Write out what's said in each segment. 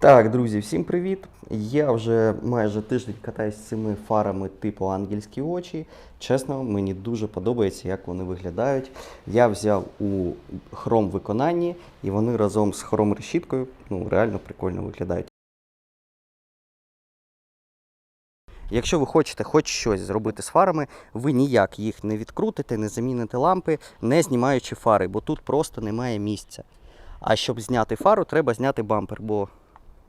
Так, друзі, всім привіт! Я вже майже тиждень катаюсь з цими фарами типу ангельські очі. Чесно, мені дуже подобається, як вони виглядають. Я взяв у хром виконанні, і вони разом з хром решіткою ну, реально прикольно виглядають. Якщо ви хочете хоч щось зробити з фарами, ви ніяк їх не відкрутите, не заміните лампи, не знімаючи фари, бо тут просто немає місця. А щоб зняти фару, треба зняти бампер, бо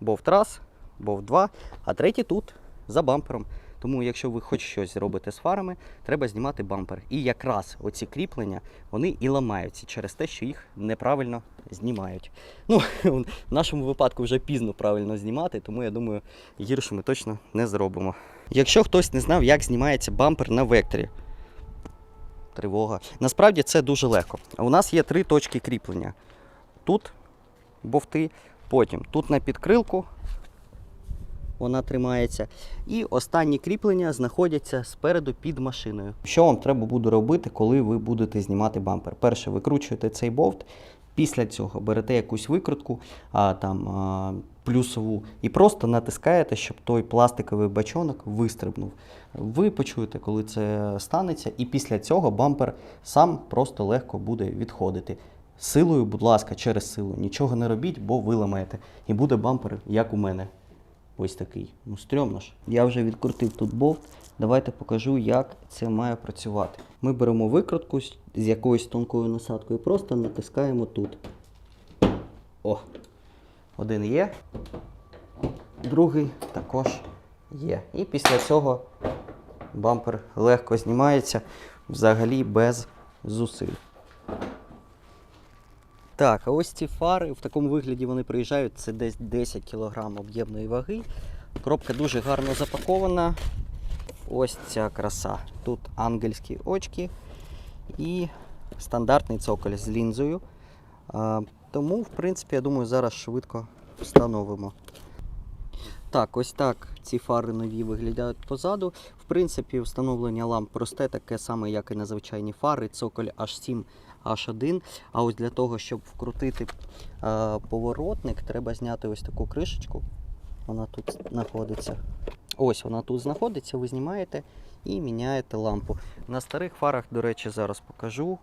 бовт раз, бовт два, а третій тут за бампером. Тому, якщо ви хоч щось робите з фарами, треба знімати бампер. І якраз оці кріплення вони і ламаються через те, що їх неправильно знімають. Ну, в нашому випадку вже пізно правильно знімати, тому я думаю, гірше ми точно не зробимо. Якщо хтось не знав, як знімається бампер на векторі, тривога. Насправді це дуже легко. У нас є три точки кріплення. Тут бовти, потім тут на підкрилку вона тримається. І останні кріплення знаходяться спереду під машиною. Що вам треба буде робити, коли ви будете знімати бампер? Перше, викручуєте цей бовт. Після цього берете якусь викрутку, а, там, а, плюсову, і просто натискаєте, щоб той пластиковий бачонок вистрибнув. Ви почуєте, коли це станеться, і після цього бампер сам просто легко буде відходити. Силою, будь ласка, через силу. Нічого не робіть, бо ви ламаєте. І буде бампер, як у мене. Ось такий. Ну, стрьомно ж. Я вже відкрутив тут болт. Давайте покажу, як це має працювати. Ми беремо викрутку з якоюсь тонкою насадкою, просто натискаємо тут. О! Один є. Другий також є. І після цього бампер легко знімається взагалі без зусиль. Так, ось ці фари в такому вигляді вони приїжджають. Це десь 10 кг об'ємної ваги. Коробка дуже гарно запакована. Ось ця краса. Тут ангельські очки і стандартний цоколь з лінзою. Тому, в принципі, я думаю, зараз швидко встановимо. Так, ось так ці фари нові виглядають позаду. В принципі, встановлення ламп просте, таке саме, як і на звичайні фари. Цоколь H7, H1. А ось для того, щоб вкрутити е, поворотник, треба зняти ось таку кришечку. Вона тут знаходиться. Ось вона тут знаходиться, ви знімаєте і міняєте лампу. На старих фарах, до речі, зараз покажу.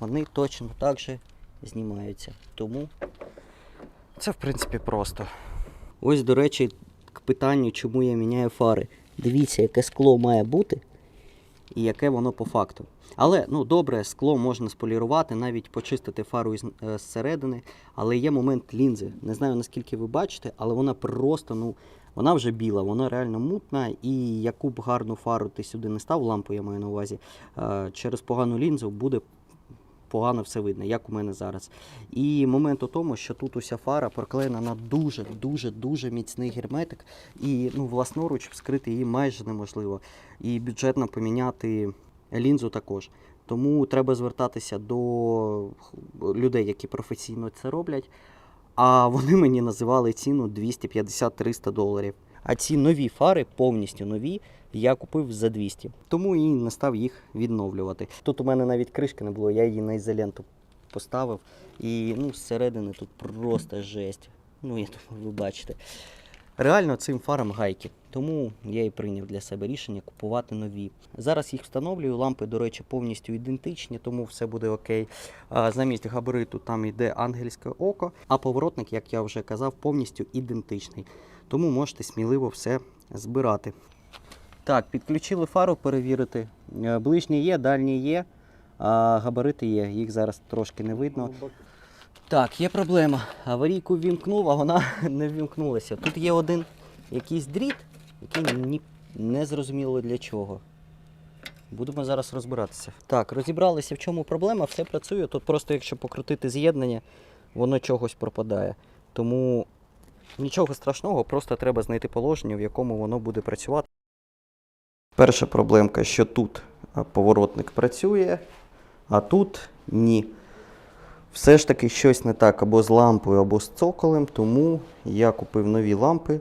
Вони точно так же знімаються. Тому це, в принципі, просто. Ось, до речі, к питанню, чому я міняю фари. Дивіться, яке скло має бути і яке воно по факту. Але ну добре, скло можна сполірувати, навіть почистити фару е, зсередини. Але є момент лінзи. Не знаю наскільки ви бачите, але вона просто, ну, вона вже біла, вона реально мутна. І яку б гарну фару ти сюди не став, лампу я маю на увазі, е, через погану лінзу буде погано все видно, як у мене зараз. І момент у тому, що тут уся фара проклеєна на дуже-дуже дуже міцний герметик, і ну, власноруч вскрити її майже неможливо. І бюджетно поміняти лінзу також. Тому треба звертатися до людей, які професійно це роблять. А вони мені називали ціну 250-300 доларів. А ці нові фари, повністю нові, я купив за 200. Тому і не став їх відновлювати. Тут у мене навіть кришки не було, я її на ізоленту поставив. І ну, зсередини тут просто жесть. Ну, я думаю, ви бачите. Реально цим фарам гайки. Тому я і прийняв для себе рішення купувати нові. Зараз їх встановлюю. Лампи, до речі, повністю ідентичні, тому все буде окей. Замість габариту там йде ангельське око, а поворотник, як я вже казав, повністю ідентичний. Тому можете сміливо все збирати. Так, підключили фару перевірити. Е, Ближні є, дальні є, а габарити є. Їх зараз трошки не видно. Так, є проблема. Аварійку ввімкнув, а вона не ввімкнулася. Тут є один якийсь дріт, який ні, не зрозуміло для чого. Будемо зараз розбиратися. Так, розібралися, в чому проблема, все працює. Тут просто, якщо покрутити з'єднання, воно чогось пропадає. Тому нічого страшного, просто треба знайти положення, в якому воно буде працювати. Перша проблемка, що тут поворотник працює, а тут ні. Все ж таки щось не так або з лампою, або з цоколем, тому я купив нові лампи,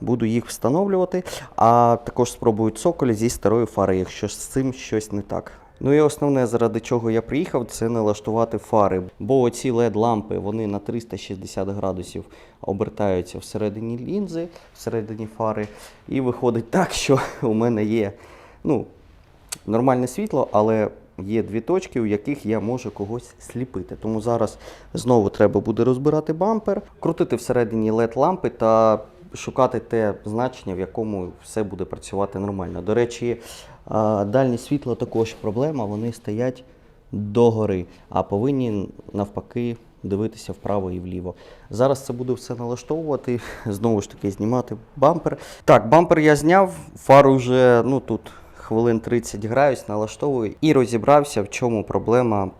буду їх встановлювати, а також спробую цоколь зі старої фари, якщо з цим щось не так. Ну і основне, заради чого я приїхав, це налаштувати фари. Бо оці led лампи вони на 360 градусів обертаються всередині лінзи, всередині фари. І виходить так, що у мене є ну, нормальне світло, але є дві точки, у яких я можу когось сліпити. Тому зараз знову треба буде розбирати бампер, крутити всередині led лампи та шукати те значення, в якому все буде працювати нормально. До речі, а, дальнє світло також проблема, вони стоять догори, а повинні навпаки дивитися вправо і вліво. Зараз це буду все налаштовувати, знову ж таки знімати бампер. Так, бампер я зняв, фару вже ну тут хвилин 30 граюсь, налаштовую і розібрався, в чому проблема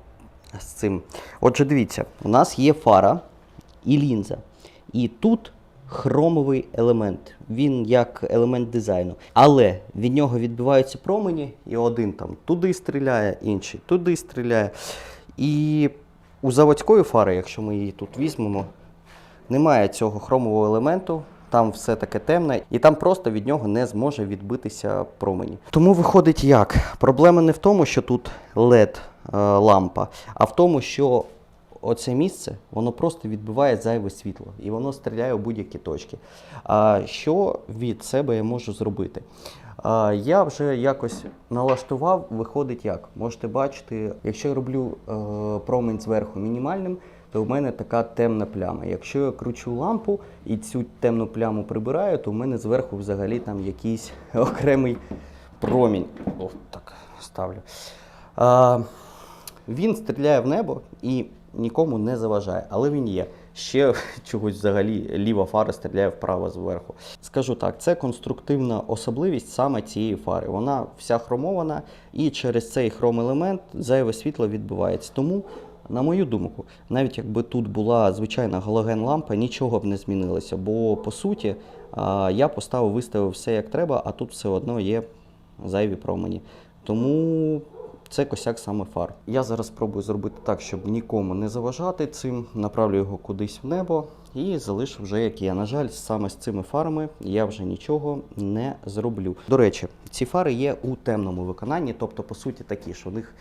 з цим. Отже, дивіться, у нас є фара і лінза. І тут хромовий елемент. Він як елемент дизайну. Але від нього відбиваються промені, і один там туди стріляє, інший туди стріляє. І у заводської фари, якщо ми її тут візьмемо, немає цього хромового елементу. Там все таке темне, і там просто від нього не зможе відбитися промені. Тому виходить як? Проблема не в тому, що тут LED е, лампа, а в тому, що оце місце воно просто відбиває зайве світло і воно стріляє у будь-які точки. А що від себе я можу зробити? А, Я вже якось налаштував, виходить як. Можете бачити, якщо я роблю е, промінь зверху мінімальним, то в мене така темна пляма. Якщо я кручу лампу і цю темну пляму прибираю, то в мене зверху взагалі там якийсь окремий промінь. О, так ставлю. А, він стріляє в небо і нікому не заважає, але він є. Ще чогось взагалі ліва фара стріляє вправо зверху. Скажу так, це конструктивна особливість саме цієї фари. Вона вся хромована, і через цей хром-елемент зайве світло відбивається. Тому, на мою думку, навіть якби тут була звичайна галоген-лампа, нічого б не змінилося. Бо по суті я поставив, виставив все як треба, а тут все одно є зайві промені. Тому це косяк саме фар. Я зараз спробую зробити так, щоб нікому не заважати цим. Направлю його кудись в небо і залишу вже як є. На жаль, саме з цими фарами я вже нічого не зроблю. До речі, ці фари є у темному виконанні, тобто, по суті, такі, що у них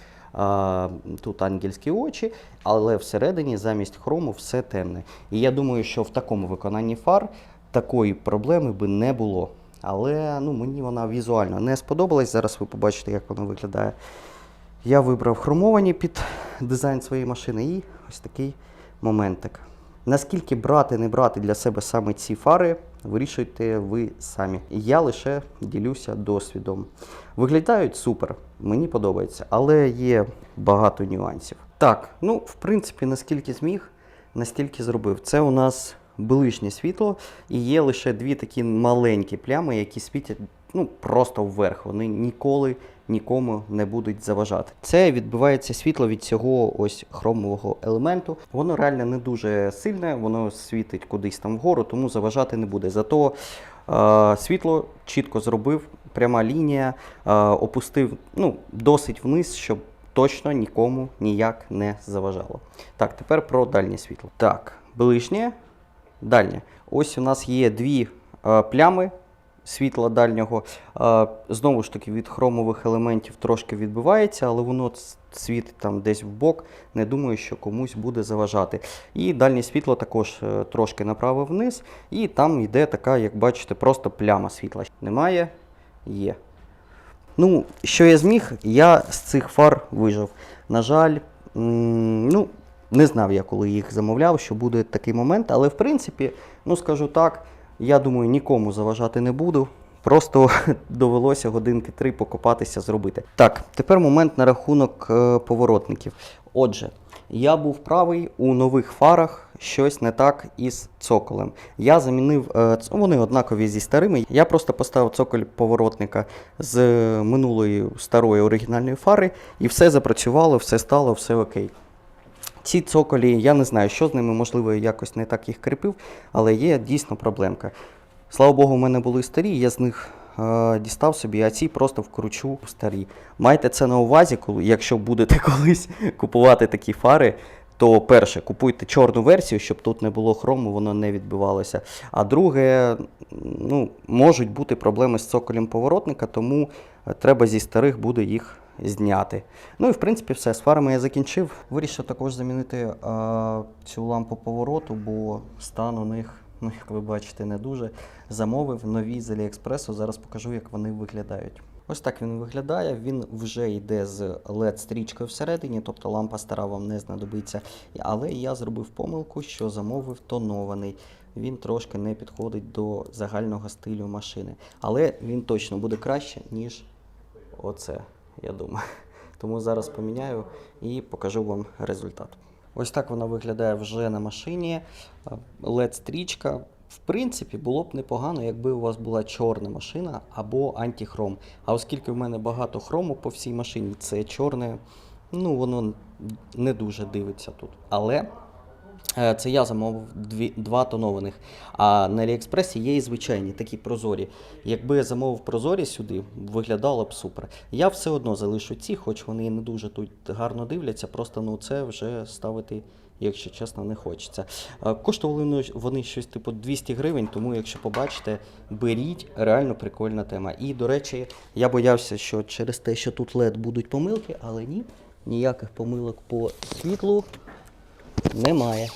тут ангельські очі, але всередині замість хрому все темне. І я думаю, що в такому виконанні фар такої проблеми би не було. Але ну, мені вона візуально не сподобалась. Зараз ви побачите, як вона виглядає. Я вибрав хромовані під дизайн своєї машини і ось такий моментик. Наскільки брати, не брати для себе саме ці фари, вирішуйте ви самі. Я лише ділюся досвідом. Виглядають супер, мені подобається, але є багато нюансів. Так, ну, в принципі, наскільки зміг, настільки зробив. Це у нас ближнє світло, і є лише дві такі маленькі плями, які світять ну, просто вверх. Вони ніколи нікому не будуть заважати. Це відбивається світло від цього ось хромового елементу. Воно реально не дуже сильне, воно світить кудись там вгору, тому заважати не буде. Зато е, світло чітко зробив, пряма лінія, е, опустив ну, досить вниз, щоб точно нікому ніяк не заважало. Так, тепер про дальнє світло. Так, ближнє, дальнє. Ось у нас є дві е, плями світла дальнього. Знову ж таки, від хромових елементів трошки відбивається, але воно світить там десь в бок. Не думаю, що комусь буде заважати. І дальнє світло також е, трошки направив вниз, і там йде така, як бачите, просто пляма світла. Немає, є. Ну, що я зміг, я з цих фар вижив. На жаль, ну, не знав я, коли їх замовляв, що буде такий момент, але в принципі, ну скажу так, я думаю, нікому заважати не буду. Просто довелося годинки три покопатися зробити. Так, тепер момент на рахунок е, поворотників. Отже, я був правий у нових фарах щось не так із цоколем. Я замінив, е, вони однакові зі старими. Я просто поставив цоколь поворотника з минулої старої оригінальної фари, і все запрацювало, все стало, все окей. Ці цоколі, я не знаю, що з ними, можливо, я якось не так їх кріпив, але є дійсно проблемка. Слава Богу, у мене були старі, я з них е, дістав собі, а ці просто вкручу в старі. Майте це на увазі, коли, якщо будете колись купувати такі фари, то перше, купуйте чорну версію, щоб тут не було хрому, воно не відбивалося. А друге, ну, можуть бути проблеми з цоколем поворотника, тому е, треба зі старих буде їх зняти. Ну і в принципі все. З фарами я закінчив. Вирішив також замінити е, цю лампу повороту, бо стан у них, ну як ви бачите, не дуже. Замовив нові з Аліекспресу. Зараз покажу, як вони виглядають. Ось так він виглядає. Він вже йде з LED-стрічкою всередині, тобто лампа стара вам не знадобиться. Але я зробив помилку, що замовив тонований. Він трошки не підходить до загального стилю машини. Але він точно буде краще, ніж оце, я думаю. Тому зараз поміняю і покажу вам результат. Ось так вона виглядає вже на машині. LED-стрічка. В принципі, було б непогано, якби у вас була чорна машина або антихром. А оскільки в мене багато хрому по всій машині, це чорне, ну воно не дуже дивиться тут. Але це я замовив дві, два тонованих. А на Аліекспресі є і звичайні такі прозорі. Якби я замовив прозорі сюди, виглядало б супер. Я все одно залишу ці, хоч вони не дуже тут гарно дивляться, просто ну це вже ставити якщо чесно, не хочеться. Е, Коштували вони- вони щось типу 200 гривень, тому якщо побачите, беріть, реально прикольна тема. І, до речі, я боявся, що через те, що тут LED будуть помилки, але ні, ніяких помилок по світлу немає.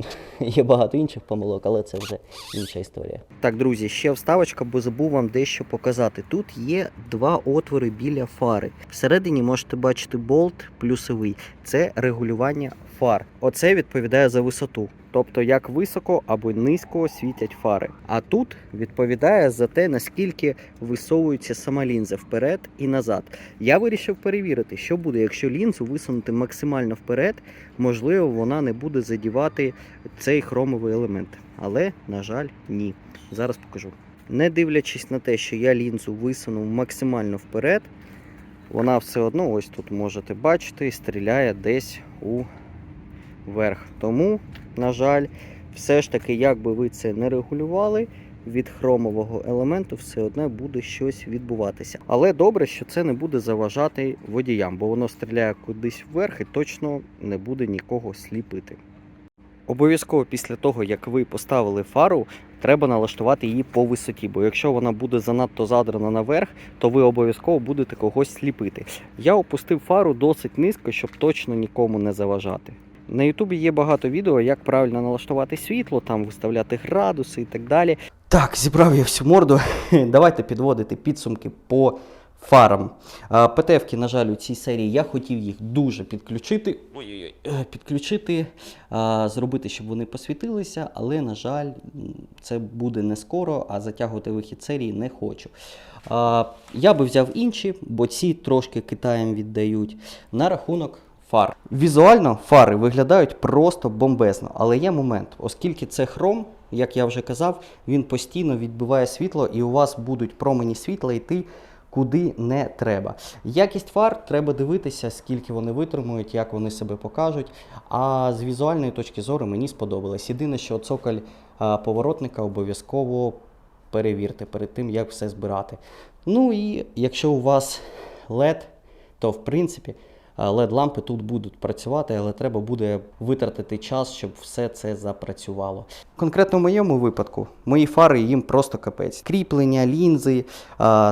Є багато інших помилок, але це вже інша історія. Так, друзі, ще вставочка, бо забув вам дещо показати. Тут є два отвори біля фари. Всередині можете бачити болт плюсовий. Це регулювання фар. Оце відповідає за висоту. Тобто як високо або низько світять фари. А тут відповідає за те, наскільки висовується сама лінза вперед і назад. Я вирішив перевірити, що буде, якщо лінзу висунути максимально вперед, можливо, вона не буде задівати цей хромовий елемент. Але, на жаль, ні. Зараз покажу. Не дивлячись на те, що я лінзу висунув максимально вперед, вона все одно, ось тут можете бачити, стріляє десь у верх. Тому, на жаль, все ж таки, як би ви це не регулювали, від хромового елементу все одно буде щось відбуватися. Але добре, що це не буде заважати водіям, бо воно стріляє кудись вверх і точно не буде нікого сліпити. Обов'язково після того, як ви поставили фару, треба налаштувати її по висоті, бо якщо вона буде занадто задрана наверх, то ви обов'язково будете когось сліпити. Я опустив фару досить низько, щоб точно нікому не заважати. На Ютубі є багато відео, як правильно налаштувати світло, там виставляти градуси і так далі. Так, зібрав я всю морду. Давайте підводити підсумки по фарам. А, ПТФ-ки, на жаль, у цій серії я хотів їх дуже підключити. Ой-ой-ой, е, підключити, зробити, щоб вони посвітилися, але, на жаль, це буде не скоро, а затягувати вихід серії не хочу. Я би взяв інші, бо ці трошки Китаєм віддають. На рахунок фар. Візуально фари виглядають просто бомбезно, але є момент, оскільки це хром, як я вже казав, він постійно відбиває світло, і у вас будуть промені світла йти куди не треба. Якість фар треба дивитися, скільки вони витримують, як вони себе покажуть. А з візуальної точки зору мені сподобалось. Єдине, що цоколь поворотника обов'язково перевірте перед тим, як все збирати. Ну і якщо у вас LED, то в принципі LED-лампи тут будуть працювати, але треба буде витратити час, щоб все це запрацювало. Конкретно в моєму випадку, мої фари їм просто капець. Кріплення, лінзи,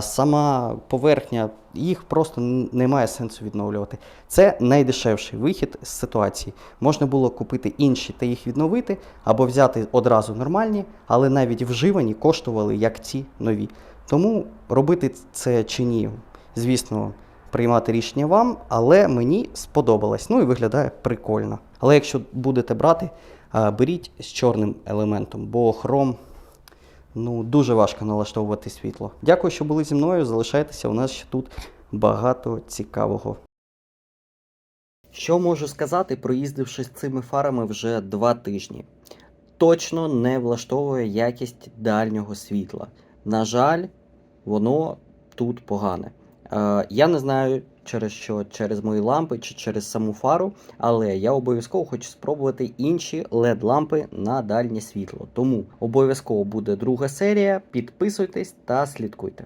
сама поверхня, їх просто немає сенсу відновлювати. Це найдешевший вихід з ситуації. Можна було купити інші та їх відновити, або взяти одразу нормальні, але навіть вживані коштували як ці нові. Тому робити це чи ні, звісно, приймати рішення вам, але мені сподобалось. Ну і виглядає прикольно. Але якщо будете брати, беріть з чорним елементом, бо хром ну, дуже важко налаштовувати світло. Дякую, що були зі мною. Залишайтеся, у нас ще тут багато цікавого. Що можу сказати, проїздивши з цими фарами вже два тижні. Точно не влаштовує якість дальнього світла. На жаль, воно тут погане. Е, я не знаю, через що, через мої лампи чи через саму фару, але я обов'язково хочу спробувати інші LED-лампи на дальнє світло. Тому обов'язково буде друга серія. Підписуйтесь та слідкуйте.